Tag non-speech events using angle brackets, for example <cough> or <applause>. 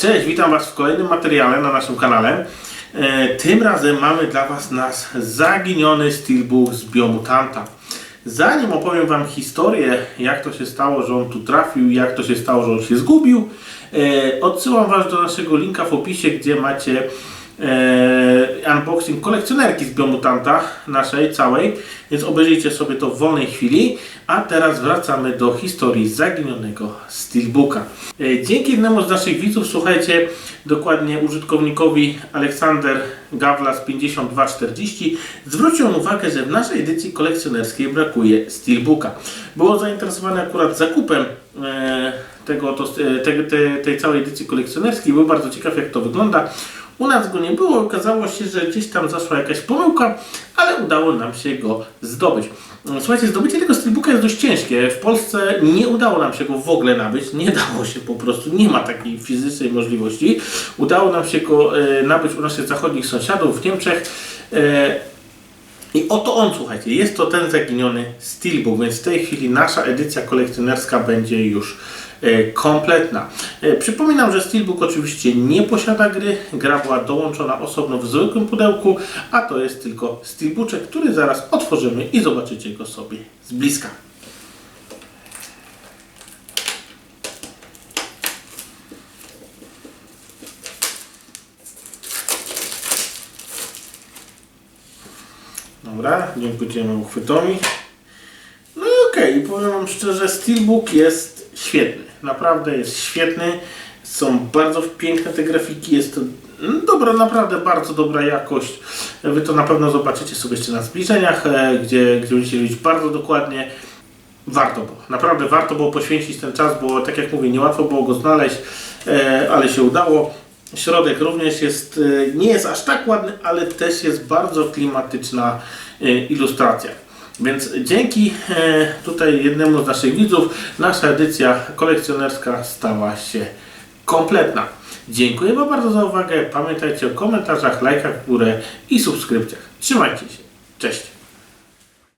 Cześć, witam Was w kolejnym materiale na naszym kanale. E, Tym razem mamy dla Was nasz zaginiony steelbook z Biomutanta. Zanim opowiem Wam historię, jak to się stało, że on tu trafił, jak to się stało, że on się zgubił, e, odsyłam Was do naszego linka w opisie, gdzie macie e, unboxing kolekcjonerki z Biomutanta, naszej całej, więc obejrzyjcie sobie to w wolnej chwili. A teraz wracamy do historii zaginionego Steelbooka. E, Dzięki jednemu z naszych widzów, słuchajcie, dokładnie użytkownikowi Aleksander Gawlas 5240, zwrócił on uwagę, że w naszej edycji kolekcjonerskiej brakuje Steelbooka. Było zainteresowany akurat zakupem e, tego, to, e, te, te, tej całej edycji kolekcjonerskiej, był bardzo ciekaw jak to wygląda. U nas go nie było, okazało się, że gdzieś tam zaszła jakaś pomyłka, ale udało nam się go zdobyć. Słuchajcie, zdobycie tego steelbooka jest dość ciężkie. W Polsce nie udało nam się go w ogóle nabyć, nie <laughs> dało się po prostu, nie ma takiej fizycznej możliwości. Udało nam się go e, nabyć u naszych zachodnich sąsiadów w Niemczech. I oto on, słuchajcie, jest to ten zaginiony Steelbook, więc w tej chwili nasza edycja kolekcjonerska będzie już e, kompletna. E, przypominam, że Steelbook oczywiście nie posiada gry, gra była dołączona osobno w zwykłym pudełku, a to jest tylko Steelbooczek, który zaraz otworzymy i zobaczycie go sobie z bliska. Dobra, dziękujemy uchwytowi. No i okej, powiem Wam szczerze, Steelbook jest świetny. Naprawdę jest świetny. Są bardzo piękne te grafiki, jest to mm, dobra, naprawdę bardzo dobra jakość. Wy to na pewno zobaczycie sobie jeszcze na zbliżeniach, e, gdzie, gdzie będziecie widzieć bardzo dokładnie. Warto było, naprawdę warto było poświęcić ten czas, bo tak jak mówię, niełatwo było go znaleźć, e, ale się udało. Środek również jest, e, nie jest aż tak ładny, ale też jest bardzo klimatyczna e, ilustracja. Więc dzięki e, tutaj jednemu z naszych widzów nasza edycja kolekcjonerska stała się kompletna. Dziękuję Wam bardzo za uwagę. Pamiętajcie o komentarzach, lajkach górę i subskrypcjach. Trzymajcie się. Cześć.